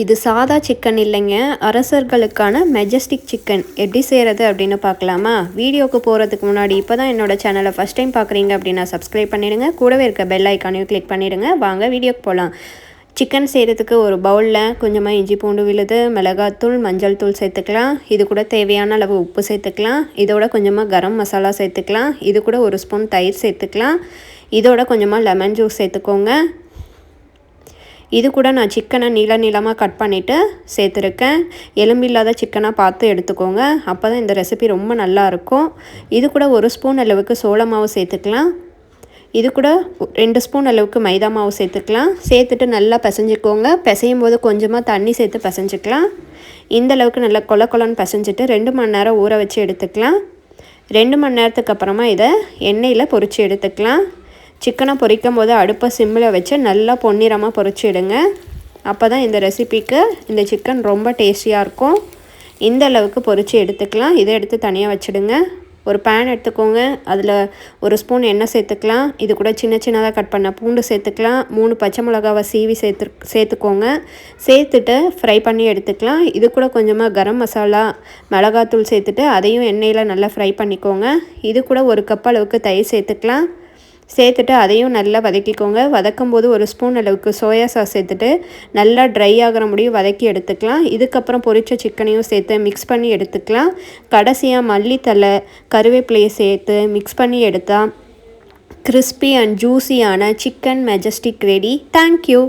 இது சாதா சிக்கன் இல்லைங்க. அரசர்களுக்கான மெஜஸ்டிக் சிக்கன் எப்படி செய்கிறது அப்படின்னு பார்க்கலாமா? வீடியோக்கு போகிறதுக்கு முன்னாடி இப்போ தான் என்னோடய சேனலை ஃபஸ்ட் டைம் பார்க்குறீங்க அப்படின்னா சப்ஸ்கிரைப் பண்ணிடுங்க. கூடவே இருக்க பெல் ஐக்கானையும் கிளிக் பண்ணிவிடுங்க வாங்க வீடியோக்கு போகலாம் சிக்கன் செய்கிறதுக்கு ஒரு பவுலில் கொஞ்சமாக இஞ்சி பூண்டு விழுது மிளகாத்தூள் மஞ்சள் தூள் சேர்த்துக்கலாம். இது கூட தேவையான அளவு உப்பு சேர்த்துக்கலாம். இதோட கொஞ்சமாக கரம் மசாலா சேர்த்துக்கலாம். இது கூட ஒரு ஸ்பூன் தயிர் சேர்த்துக்கலாம். இதோட கொஞ்சமாக லெமன் ஜூஸ் சேர்த்துக்கோங்க. இது கூட நான் சிக்கனை நீள நீளமாக கட் பண்ணிவிட்டு சேர்த்துருக்கேன். எலும்பில்லாத சிக்கனாக பார்த்து எடுத்துக்கோங்க. அப்போ தான் இந்த ரெசிபி ரொம்ப நல்லாயிருக்கும் இது கூட ஒரு ஸ்பூன் அளவுக்கு சோள மாவு சேர்த்துக்கலாம். இது கூட ரெண்டு ஸ்பூன் அளவுக்கு மைதா மாவு சேர்த்துக்கலாம். சேர்த்துட்டு நல்லா பிசைஞ்சிக்கோங்க. பிசையும் போது கொஞ்சமாக தண்ணி சேர்த்து பிசைஞ்சிக்கலாம். இந்த அளவுக்கு நல்லா கொல கொலன்னு பிசைஞ்சிட்டு ரெண்டு மணி நேரம் ஊற வச்சு எடுத்துக்கலாம். ரெண்டு மணி நேரத்துக்கு அப்புறமா இதை எண்ணெயில் பொறிச்சு எடுத்துக்கலாம். சிக்கனை பொரிக்கும் போது அடுப்பை சிம்மில் வச்சு நல்லா பொன்னிறமாக பொரிச்சிடுங்க. அப்போ தான் இந்த ரெசிபிக்கு இந்த சிக்கன் ரொம்ப டேஸ்டியாக இருக்கும். இந்த அளவுக்கு பொரித்து எடுத்துக்கலாம். இதை எடுத்து தனியாக வச்சுடுங்க. ஒரு பேன் எடுத்துக்கோங்க. அதில் ஒரு ஸ்பூன் எண்ணெய் சேர்த்துக்கலாம். இது கூட சின்ன சின்னதாக கட் பண்ண பூண்டு சேர்த்துக்கலாம். மூணு பச்சை மிளகாவை சீவி சேர்த்து சேர்த்துக்கோங்க. சேர்த்துட்டு ஃப்ரை பண்ணி எடுத்துக்கலாம். இது கூட கொஞ்சமாக கரம் மசாலா மிளகாத்தூள் சேர்த்துட்டு அதையும் எண்ணெயில் நல்லா ஃப்ரை பண்ணிக்கோங்க. இது கூட ஒரு கப் அளவுக்கு தயிர் சேர்த்துக்கலாம். சேர்த்துட்டு அதையும் நல்லா வதக்கிக்கோங்க. வதக்கும் போது ஒரு ஸ்பூன் அளவுக்கு சோயா சாஸ் சேர்த்துட்டு நல்லா ட்ரை ஆகிற முடியும் வதக்கி எடுத்துக்கலாம். இதுக்கப்புறம் பொரித்த சிக்கனையும் சேர்த்து மிக்ஸ் பண்ணி எடுத்துக்கலாம். கடைசியாக மல்லித்தலை கருவேப்பிலையை சேர்த்து மிக்ஸ் பண்ணி எடுத்தால் crispy and ஜூஸியான chicken majestic ready thank you